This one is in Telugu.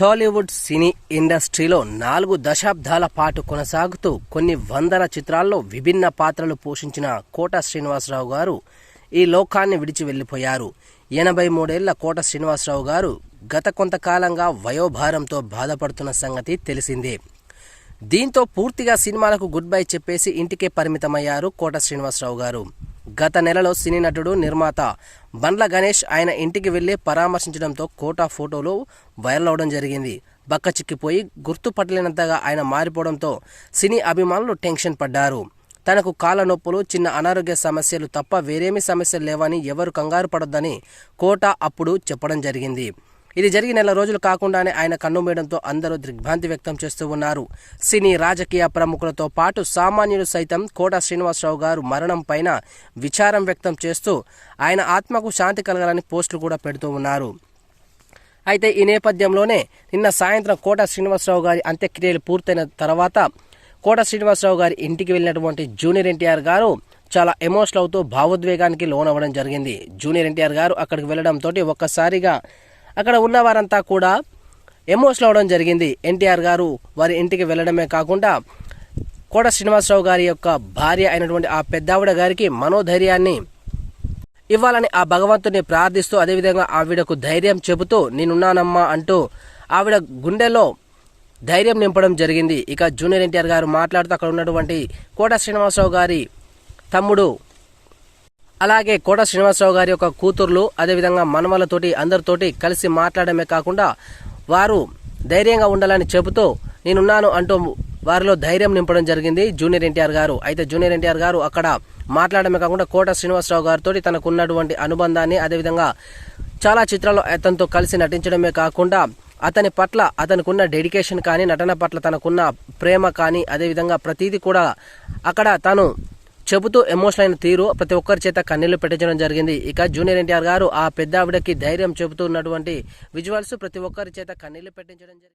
టాలీవుడ్ సినీ ఇండస్ట్రీలో నాలుగు దశాబ్దాల పాటు కొనసాగుతూ కొన్ని వందల చిత్రాల్లో విభిన్న పాత్రలు పోషించిన కోట శ్రీనివాసరావు గారు ఈ లోకాన్ని విడిచి వెళ్ళిపోయారు ఎనభై మూడేళ్ళ కోట శ్రీనివాసరావు గారు గత కొంతకాలంగా వయోభారంతో బాధపడుతున్న సంగతి తెలిసిందే. దీంతో పూర్తిగా సినిమాలకు గుడ్ బై చెప్పేసి ఇంటికే పరిమితమయ్యారు కోట శ్రీనివాసరావు గారు. గత నెలలో సినీ నటుడు నిర్మాత బండ్ల గణేష్ ఆయన ఇంటికి వెళ్ళి పరామర్శించడంతో కోటా ఫోటోలు వైరల్ అవడం జరిగింది. బక్క చిక్కిపోయి గుర్తుపట్టలేనంతగా ఆయన మారిపోవడంతో సినీ అభిమానులు టెన్షన్ పడ్డారు. తనకు కాళ్ళ నొప్పులు చిన్న అనారోగ్య సమస్యలు తప్ప వేరేమీ సమస్యలు లేవని ఎవరు కంగారు పడొద్దని కోట అప్పుడు చెప్పడం జరిగింది. ఇది జరిగి నెల రోజులు కాకుండానే ఆయన కన్నుమేయడంతో అందరూ దిగ్భ్రాంతి వ్యక్తం చేస్తూ ఉన్నారు. సినీ రాజకీయ ప్రముఖులతో పాటు సామాన్యులు సైతం కోట శ్రీనివాసరావు గారు మరణం పైన విచారం వ్యక్తం చేస్తూ ఆయన ఆత్మకు శాంతి కలగాలని పోస్టులు కూడా పెడుతూ ఉన్నారు. అయితే ఈ నేపథ్యంలోనే నిన్న సాయంత్రం కోట శ్రీనివాసరావు గారి అంత్యక్రియలు పూర్తయిన తర్వాత కోట శ్రీనివాసరావు గారి ఇంటికి వెళ్ళినటువంటి జూనియర్ ఎన్టీఆర్ గారు చాలా ఎమోషనల్ అవుతూ భావోద్వేగానికి లోనవ్వడం జరిగింది. జూనియర్ ఎన్టీఆర్ గారు అక్కడికి వెళ్ళడంతో ఒక్కసారిగా అక్కడ ఉన్న వారంతా కూడా ఎమోషనల్ అవడం జరిగింది. ఎన్టీఆర్ గారు వారి ఇంటికి వెళ్ళడమే కాకుండా కోట శ్రీనివాసరావు గారి యొక్క భార్య అయినటువంటి ఆ పెద్దావిడ గారికి మనోధైర్యాన్ని ఇవ్వాలని ఆ భగవంతుని ప్రార్థిస్తూ అదేవిధంగా ఆవిడకు ధైర్యం చెబుతూ నేనున్నానమ్మా అంటూ ఆవిడ గుండెలో ధైర్యం నింపడం జరిగింది. ఇక జూనియర్ ఎన్టీఆర్ గారు మాట్లాడుతూ అక్కడ ఉన్నటువంటి కోట శ్రీనివాసరావు గారి తమ్ముడు అలాగే కోట శ్రీనివాసరావు గారి యొక్క కూతుర్లు అదేవిధంగా మనమలతోటి అందరితోటి కలిసి మాట్లాడమే కాకుండా వారు ధైర్యంగా ఉండాలని చెబుతూ నేనున్నాను అంటూ వారిలో ధైర్యం నింపడం జరిగింది జూనియర్ ఎన్టీఆర్ గారు. అయితే జూనియర్ ఎన్టీఆర్ గారు అక్కడ మాట్లాడమే కాకుండా కోట శ్రీనివాసరావు గారితో తనకున్నటువంటి అనుబంధాన్ని అదేవిధంగా చాలా చిత్రాల్లో అతనితో కలిసి నటించడమే కాకుండా అతని పట్ల అతనికున్న డెడికేషన్ కానీ నటన పట్ల తనకున్న ప్రేమ కానీ అదేవిధంగా ప్రతిదీ కూడా అక్కడ తను చెబుతూ ఎమోషనల్ అయిన తీరు ప్రతి ఒక్కరి చేత కన్నీళ్ళు పెట్టించడం జరిగింది. ఇక జూనియర్ ఎన్టీఆర్ గారు ఆ పెద్ద ఆవిడకి ధైర్యం చెబుతూ ఉన్నటువంటి విజువల్స్ ప్రతి ఒక్కరి చేత కన్నీళ్ళు పెట్టించడం జరిగింది.